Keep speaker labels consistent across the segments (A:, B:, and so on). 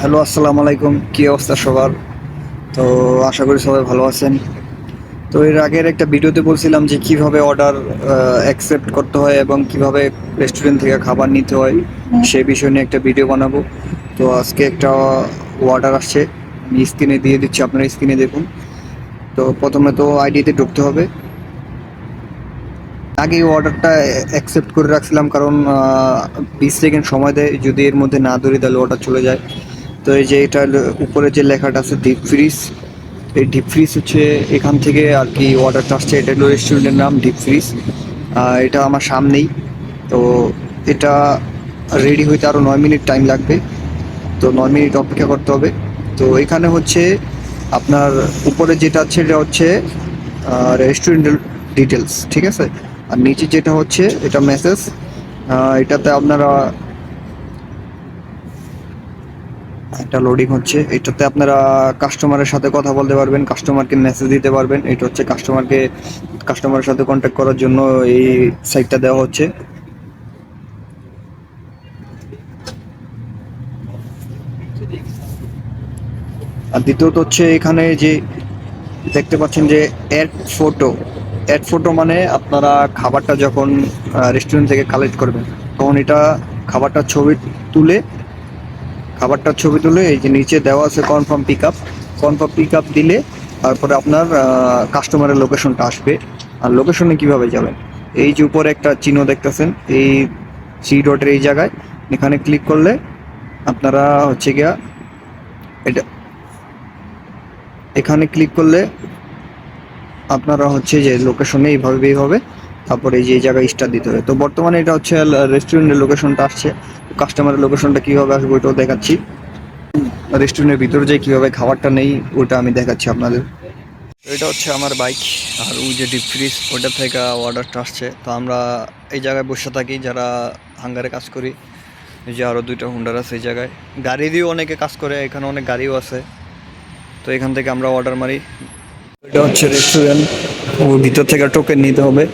A: Hello, আসসালামু আলাইকুম। কী অবস্থা সবার? তো আশা করি সবাই ভালো আছেন। তো এর আগের একটা ভিডিওতে বলছিলাম যে কীভাবে অর্ডার অ্যাকসেপ্ট করতে হয় এবং কীভাবে রেস্টুরেন্ট থেকে খাবার নিতে হয়, সেই বিষয় নিয়ে একটা ভিডিও বানাবো। তো আজকে একটা অর্ডার আসছে। আমি স্ক্রিনে দিয়ে দিচ্ছি, আপনারা স্ক্রিনে দেখুন। তো প্রথমে তো আইডিতে ঢুকতে হবে। আগে অর্ডারটা অ্যাকসেপ্ট করে রাখছিলাম, কারণ বিশ সেকেন্ড সময় দেয়। যদি এর মধ্যে না ধরি, তাহলে অর্ডার চলে যায়। তো এই যে এটা উপরে যে লেখাটা আছে ডিপ ফ্রিজ এই ডিপ ফ্রিজ হচ্ছে এখান থেকে আর কি অর্ডারটা আসছে, এটা হলো রেস্টুরেন্টের নাম ডিপ ফ্রিজ এটা আমার সামনেই। তো এটা রেডি হইতে আরও নয় মিনিট টাইম লাগবে, তো নয় মিনিট অপেক্ষা করতে হবে। তো এখানে হচ্ছে আপনার উপরে যেটা আছে, এটা হচ্ছে রেস্টুরেন্টের ডিটেলস ঠিক আছে? আর নিচে যেটা হচ্ছে, এটা মেসেজ এটাতে আপনারা এটা লোডিং হচ্ছে। এটাতে আপনারা কাস্টমারের সাথে কথা বলতে পারবেন কাস্টমারকে মেসেজ দিতে পারবেন। এটা হচ্ছে কাস্টমারকে কাস্টমারের সাথে কন্ট্যাক্ট করার জন্য এই সাইটটা দেওয়া হচ্ছে। আর দ্বিতীয়ত হচ্ছে এখানে যে দেখতে পাচ্ছেন যে অ্যাড ফটো অ্যাড ফটো মানে আপনারা খাবারটা যখন রেস্টুরেন্ট থেকে কালেক্ট করবেন, তখন এটা খাবারটার ছবি তুলে খাবারটার ছবি তুলে এই যে নিচে দেওয়া আছে confirm pick up confirm pick up দিলে তারপরে আপনার কাস্টমারের লোকেশনটা আসবে। আর লোকেশনে কীভাবে যাবেন? এই যে উপরে একটা চিহ্ন দেখতেছেন, এই সি ডটের এই জায়গায়। এখানে ক্লিক করলে আপনারা হচ্ছে গিয়া এটা এখানে ক্লিক করলে আপনারা হচ্ছে যে লোকেশনে এইভাবে এইভাবে তারপরে যে জায়গায় স্টার দিতে হবে। তো বর্তমানে এটা হচ্ছে রেস্টুরেন্টের লোকেশনটা আসছে। কাস্টমারের লোকেশনটা কীভাবে আসবে ওইটাও দেখাচ্ছি। রেস্টুরেন্টের ভিতরে যে কীভাবে খাবারটা নেই ওটা আমি দেখাচ্ছি আপনাদের। এটা হচ্ছে আমার বাইক আর ওই যে ডিপ ফ্রিজ ওটা থেকে অর্ডারটা আসছে। তো আমরা এই জায়গায় বসে থাকি, যারা হাঙ্গারে কাজ করি। যে আরও দুইটা হুন্ডার আছে এই জায়গায়। গাড়ি দিয়েও অনেকে কাজ করে, এখানে অনেক গাড়িও আছে। তো এখান থেকে আমরা অর্ডার মারি। এটা হচ্ছে রেস্টুরেন্ট ওর ভিতর থেকে টোকেন নিতে হবে।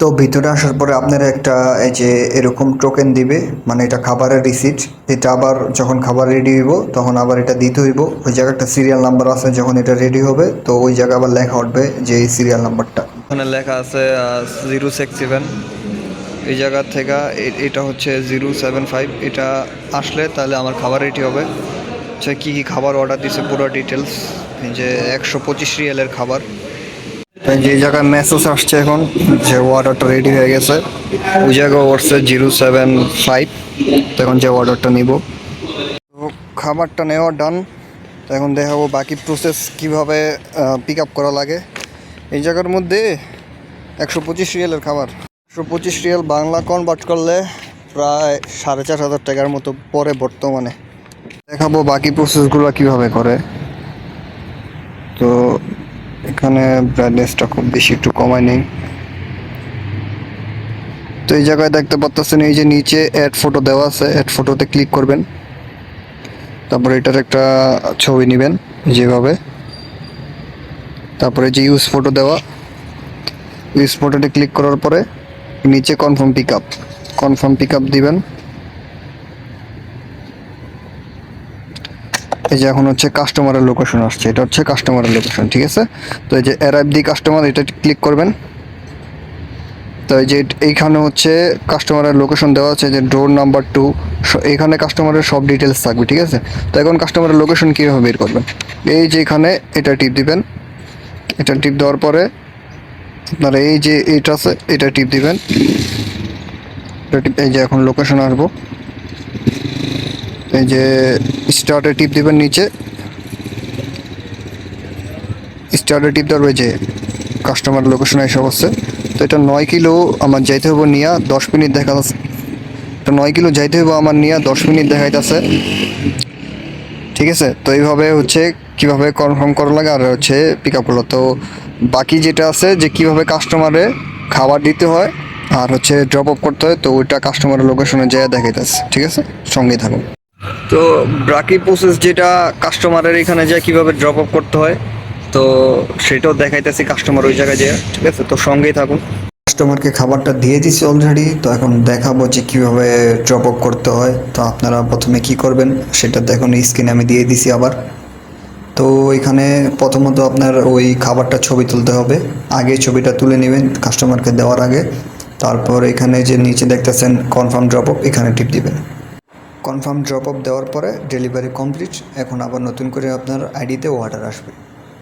A: তো ভিতরে আসার পরে আপনারা একটা, এই যে এরকম টোকেন দিবে মানে এটা খাবারের রিসিট এটা আবার যখন খাবার রেডি হইব, তখন আবার এটা দিতে হইব। ওই জায়গায় একটা সিরিয়াল নাম্বার আছে, যখন এটা রেডি হবে, তো ওই জায়গায় আবার লেখা উঠবে যে এই সিরিয়াল নাম্বারটা ওখানে লেখা আছে জিরো সিক্স সেভেন এই জায়গা থেকে এটা হচ্ছে জিরো সেভেন ফাইভ এটা আসলে তাহলে আমার খাবার রেডি হবে। আচ্ছা কী কী খাবার অর্ডার দিছে, পুরো ডিটেলস যে একশো পঁচিশ রিয়ালের খাবার। যে জায়গায় মেসেজ আসছে এখন, যে অর্ডারটা রেডি হয়ে গেছে, ওই জায়গায় উঠছে জিরো সেভেন ফাইভ তখন যে অর্ডারটা নিব। তো খাবারটা নেওয়া ডান তো এখন দেখাবো বাকি প্রসেস কীভাবে পিক আপ করা লাগে। এই জায়গার মধ্যে একশো পঁচিশ রিয়ালের খাবার। একশো পঁচিশ রিয়াল বাংলা কনভার্ট করলে প্রায় সাড়ে চার হাজার টাকার মতো পরে বর্তমানে। দেখাবো বাকি প্রসেসগুলো কীভাবে করে। তো এখানে ব্রাইটনেসটা খুব বেশি একটু কমায় নেই। তো এই জায়গায় দেখতে পাচ্ছেন এই যে নিচে অ্যাড ফটো দেওয়া আছে অ্যাড ফটোতে ক্লিক করবেন। তারপরে এটার একটা ছবি নেবেন, যেভাবে। তারপরে যে ইউজ ফটো দেওয়া ইউজ ফটোতে ক্লিক করার পরে নিচে confirm pick up confirm pick up দিবেন। এই যে এখন হচ্ছে কাস্টমারের লোকেশন আসছে, এটা হচ্ছে কাস্টমারের লোকেশন ঠিক আছে? তো এই যে অ্যারাইভ দি কাস্টমার এটা ক্লিক করবেন। তো এই যে এইখানে হচ্ছে কাস্টমারের লোকেশন দেওয়া আছে যে ডোর নাম্বার টু এখানে কাস্টমারের সব ডিটেলস থাকবে, ঠিক আছে? তো এখন কাস্টমারের লোকেশন কীভাবে বের করবেন? এই যে এখানে এটা টিপ দিবেন। এটা টিপ দেওয়ার পরে আপনার এই যে এটা আছে, এটা টিপ দিবেন। এই যে এখন লোকেশন আসব। এই যে স্টার্টে টিপ দিবেন নিচে স্টার্টে টিপ দেওয়ার ওই যে কাস্টমার লোকেশন এসে অবস্থা তো এটা নয় কিলো আমার যাইতে হবে নিয়া দশ মিনিট দেখা যাচ্ছে। তো নয় কিলো যাইতে হবে আমার নিয়া দশ মিনিট দেখাইতেছে। ঠিক আছে? তো এইভাবে হচ্ছে কীভাবে কনফার্ম করা লাগে আর হচ্ছে পিক আপ করল। তো বাকি যেটা আছে যে কীভাবে কাস্টমারে খাবার দিতে হয় আর হচ্ছে ড্রপ আপ করতে হয়, তো ওইটা কাস্টমারের লোকেশনে যেয়ে দেখাইতেছে। ঠিক আছে? সঙ্গে থাকুন। তো বাকি প্রসেস যেটা কাস্টমারের এখানে যায় কীভাবে ড্রপ আপ করতে হয়, তো সেটাও দেখাইতেছি কাস্টমার ওই জায়গায় যায়, ঠিক আছে? তো সঙ্গেই থাকুন। কাস্টমারকে খাবারটা দিয়ে দিছি অলরেডি তো এখন দেখাবো যে কীভাবে ড্রপ অফ করতে হয়, তো আপনারা প্রথমে কি করবেন সেটা দেখুন স্ক্রিনে আমি দিয়ে দিছি আবার। তো এখানে প্রথমত আপনার ওই খাবারটা ছবি তুলতে হবে, আগে ছবিটা তুলে নেবেন কাস্টমারকে দেওয়ার আগে। তারপর এখানে যে নিচে দেখতেছেন কনফার্ম ড্রপ অফ এখানে টিপ দিবেন। কনফার্ম ড্রপ অফ দেওয়ার পরে ডেলিভারি কমপ্লিট এখন আবার নতুন করে আপনার আইডিতে অর্ডার আসবে।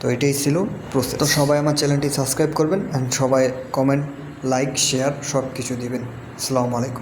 A: তো এটাই ছিল প্রসেস তো সবাই আমার চ্যানেলটি সাবস্ক্রাইব করবেন অ্যান্ড সবাই কমেন্ট লাইক শেয়ার সব কিছু দিবেন। আসসালামু আলাইকুম।